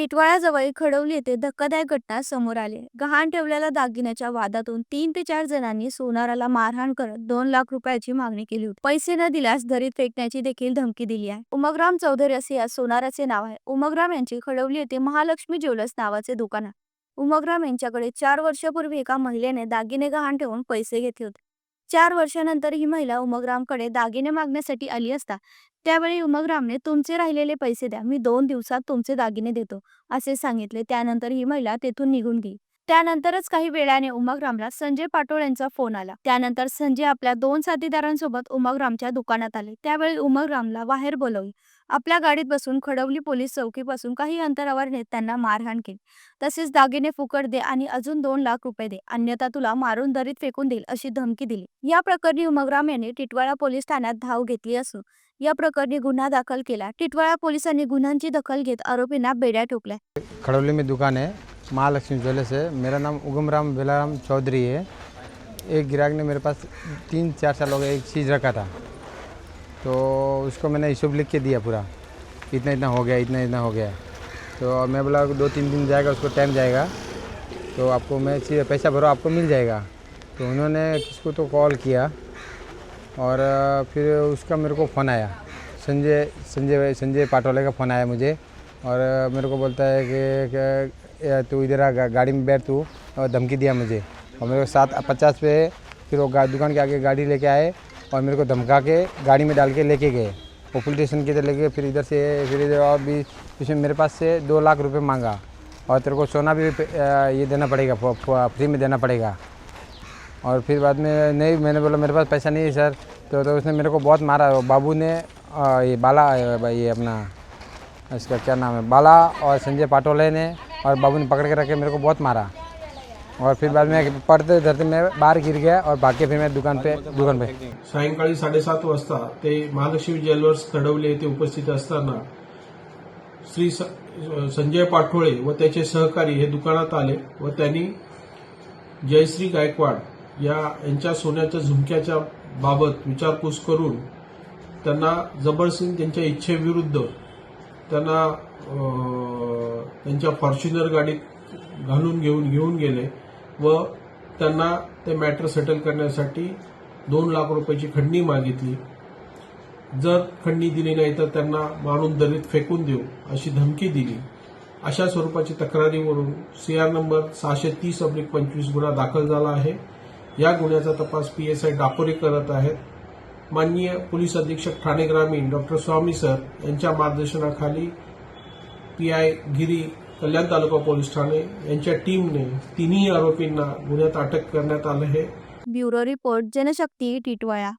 टिटवाळ्याजवळ खडवली येथे धक्कादायक घटना समोर आली. गहाण ठेवलेल्या दागिन्याच्या वादातून तीन ते चार जणांनी सोनाराला मारहाण करत दोन लाख रुपयाची मागणी केली होती. पैसे न दिल्यास दरीत फेकण्याची देखील धमकी दिली आहे. उमगराम चौधरी असे या सोनाराचे नाव आहे. उमगराम यांची खडवली येथे महालक्ष्मी ज्वेलर्स नावाचे दुकान आहे. उमगराम यांच्याकडे चार वर्षापूर्वी एका महिलेने दागिने गहाण ठेवून पैसे घेतले होते. चार वर्षानंतर ही महिला उमगरामकडे दागिने मागण्यासाठी आली असता त्यावेळी उमगरामने तुमचे राहिलेले पैसे द्या मी दोन दिवसात तुमचे दागिने देतो असे सांगितले. त्यानंतर ही महिला तेथून निघून गेली. त्यानंतरच काही वेळाने उमगरामला संजय पाटोळ यांचा फोन आला. त्यानंतर संजय आपल्या दोन साथीदारांसोबत उमगरामच्या दुकानात आले. त्यावेळी उमगरामला बाहेर बोलवले. आपल्या गाडीत बसून खडवली पोलीस चौकीपासून काही अंतरावर नेत त्यांना मारहाण केली. तसेच दागिने फुकट दे आणि अजून दोन लाख रुपये दे. अन्यथा तुला मारून दरीत फेकून देईल अशी धमकी दिली. या प्रकरणी उमगराम यांनी टिटवाळा पोलीस ठाण्यात धाव घेतली असून या प्रकरणी गुन्हा दाखल केला. टिटवाळा पोलिसांनी गुन्ह्यांची दखल घेत आरोपींना बेड्या ठोकल्या. खडवली में दुकान है महालक्ष्मी ज्वेलर्स है मेरा नाम उगमराम बेलाराम चौधरी है एक ग्राहक ने मेरे पास तीन चार साल हो गए एक चीज़ रखा था. तो उसको मैंने हिसाब लिख के दिया पूरा। इतना इतना हो गया इतना इतना हो गया। तो मैं बोला दो तीन दिन जाएगा उसको टाइम जाएगा। तो आपको मैं चीज़ पैसा भरो आपको मिल जाएगा। तो उन्होंने किसको तो कॉल किया और फिर उसका मेरे को फ़ोन आया। संजय संजय संजय पाटोले का फ़ोन आया मुझे। और मेरे को बोलता है कि, तू इधर आ गाड़ी में बैठ तू। और धमकी दिया मुझे। और मेरे को सात पचास पे फिर वो दुकान के आगे गाड़ी लेके आए। और मेरे को धमका के गाड़ी में डाल के लेके गए। वो पुलिस स्टेशन की इधर लेके फिर इधर से फिर इधर और भी इसमें मेरे पास से दो लाख रुपए मांगा। और तेरे को सोना भी ये देना पड़ेगा फ्री में देना पड़ेगा। और फिर बाद में नहीं मैंने बोला मेरे पास पैसा नहीं है सर। तो, तो उसने मेरे को बहुत मारा। बाबू ने ये बाला ये अपना इसका क्या नाम है बाला और संजय पाटोले ने और बाबू ने पकड़ के रखे मेरे को बहुत मारा। और फिर बाद में पडते धरते मैं बाहर गिर गया और भाग के फिर मैं दुकान पे दुकान पे। सायंकाळी साडेसात वाजता ते महालक्ष्मी ज्वेलर्स खडवले येथे उपस्थित असताना श्री स- संजय पाठोळे व त्याचे सहकारी हे दुकानात आले व त्यांनी जयश्री गायकवाड या यांच्या सोन्याच्या झुमक्याच्या बाबत विचारपूस करून त्यांना जबरसिंग त्यांच्या इच्छेविरुद्ध त्यांना त्यांच्या फॉर्च्युनर गाडीत घालून घेऊन घेऊन गेले. व त्यांना ते मॅटर सेटल करण्यासाठी दोन लाख रुपयाची खंडणी मागितली. जर खंडणी दिली नाही तर त्यांना मारून दरीत फेकून देऊ अशी धमकी दिली. अशा स्वरूपाची तक्रारीवरून सीआर नंबर सहाशे तीस अब्लिक पंचवीस गुन्हा दाखल झाला आहे. या गुन्ह्याचा तपास पीएसआय डापोरे करत आहेत. माननीय पोलीस अधीक्षक ठाणे ग्रामीण डॉक्टर स्वामी सर यांच्या मार्गदर्शनाखाली पीआय गिरी कल्याण तालुका पोलीस ठाणे यांच्या टीमने तिन्ही आरोपींना गुन्ह्यात अटक करण्यात आलं आहे. Bureau report Janshakti Titwala.